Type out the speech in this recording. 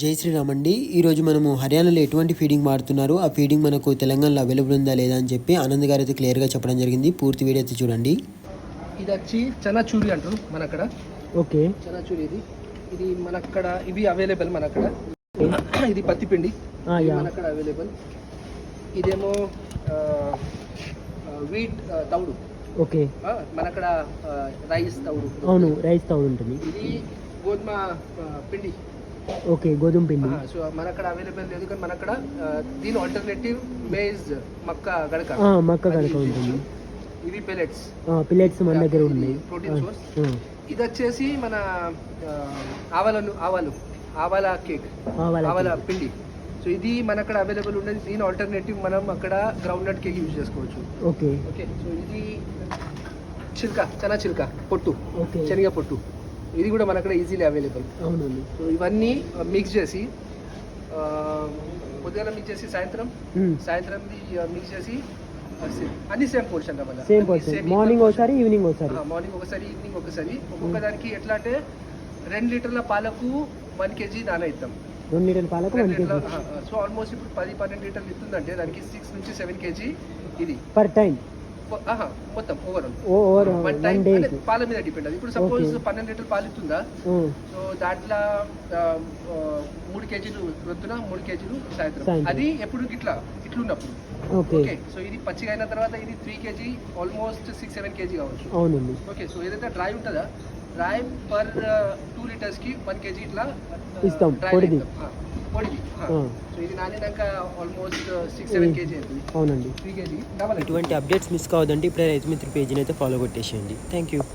జై శ్రీరామ్ అండి. ఈరోజు మనము హర్యానాలో ఎటువంటి ఫీడింగ్ వాడుతున్నారు? ఆ ఫీడింగ్ మనకు తెలంగాణలో అవైలబుల్ ఉందా లేదా అని చెప్పి ఆనంద్ గారు అయితే క్లియర్గా చెప్పడం జరిగింది. పూర్తి వీడియో అయితే చూడండి. ఇది వచ్చి చనాచూరి అంటారు మన అక్కడ ఓకే. చనాచూరి ఇది. ఇది మన అక్కడ ఇవి అవైలబుల్ మన అక్కడ ఇది పత్తిపిండి. మన అక్కడ అవైలబుల్ ఇదేమో వీట్ తౌడు. ఓకే. మన అక్కడ రైస్ తౌడు. అవును రైస్ తౌడు ఉంటుంది. ఇది గోధుమ పిండి. ఓకే గోధుమ పిండి. సో మన అక్కడ అవైలబుల్ లేదు కానీ మన అక్కడ దీని ఆల్టర్నేటివ్ మేజ్ మక్క గడక. ఆ, మక్క గడక ఉంటుంది. ఇవి పెలెట్స్ పిల్లెట్స్ మన దగ్గర ఉన్నాయి. ఆ, source. ఆ. ఇది వచ్చేసి మన ఆవాలను ఆవాలు ఆవాల కేక్ ఆవాల. పిండి. సో ఇది మన అక్కడ అవైలబుల్ ఉండేది దీని ఆల్టర్నేటివ్ మనం అక్కడ గ్రౌండ్ నట్ కేక్ యూజ్ చేసుకోవచ్చు. ఓకే. ఓకే సో ఇది చిల్క చనా చిల్క పొట్టు శనగ పొట్టు ఇది కూడా మన అక్కడ ఈజీలీ అవైలబుల్ అవునండి. సో ఇవన్నీ మిక్స్ చేసి ఆ, పొద్దున మిక్స్ చేసి సాయంత్రం? సాయంత్రం మిక్స్ చేసి ఆ, same. అన్ని same portion same person morning ఒకసారి ఈవినింగ్ ఒకసారి. మార్నింగ్ ఒకసారి ఈవినింగ్ ఒకసారి. ఒక్కొక్క దానికి ఎట్లా అంటే రెండు లీటర్ల పాలకు వన్ కేజీ దాన ఇద్దాం. రెండు లీటర్ పాలకు వన్ కేజీ. సో ఆల్మోస్ట్ ఇప్పుడు పది పన్నెండు లీటర్లు ఇస్తుందంటే దానికి సిక్స్ నుంచి సెవెన్ కేజీ ఇది. పర్ టైం మొత్తం ఓవరాల్ ఓవర్ వన్ టైం పాల మీద డిపెండ్ అది. ఇప్పుడు సపోజ్. పన్నెండు లీటర్లు పాలు ఇస్తుందా? సో దాంట్లో మూడు కేజీలు రొద్దున మూడు కేజీలు సాయంత్రం. అది ఎప్పుడు ఇట్లా ఇట్లున్నప్పుడు. ఓకే ఓకే సో ఇది పచ్చిగా అయిన తర్వాత ఇది three KG almost six seven KG కావచ్చు. అవునండి. ఓకే సో ఏదైతే డ్రై ఉంటుందా? డ్రై పర్ టూ లీటర్స్కి వన్ కేజీ ఇట్లా ఇస్తాం, dry పొడిది. ఇస్తాం. ఆ, పొడిది ఆ. ఆ. సో ఇది నానినాక ఆల్మోస్ట్ సిక్స్ సెవెన్ కేజీ అవుతుంది అవునండి త్రీ కేజీ డబల్ ఇటువంటి అప్డేట్స్ మిస్ కావద్దంటే ఇప్పుడే రైతు మిత్ర పేజీని అయితే ఫాలో కొట్టేసేయండి థ్యాంక్ యూ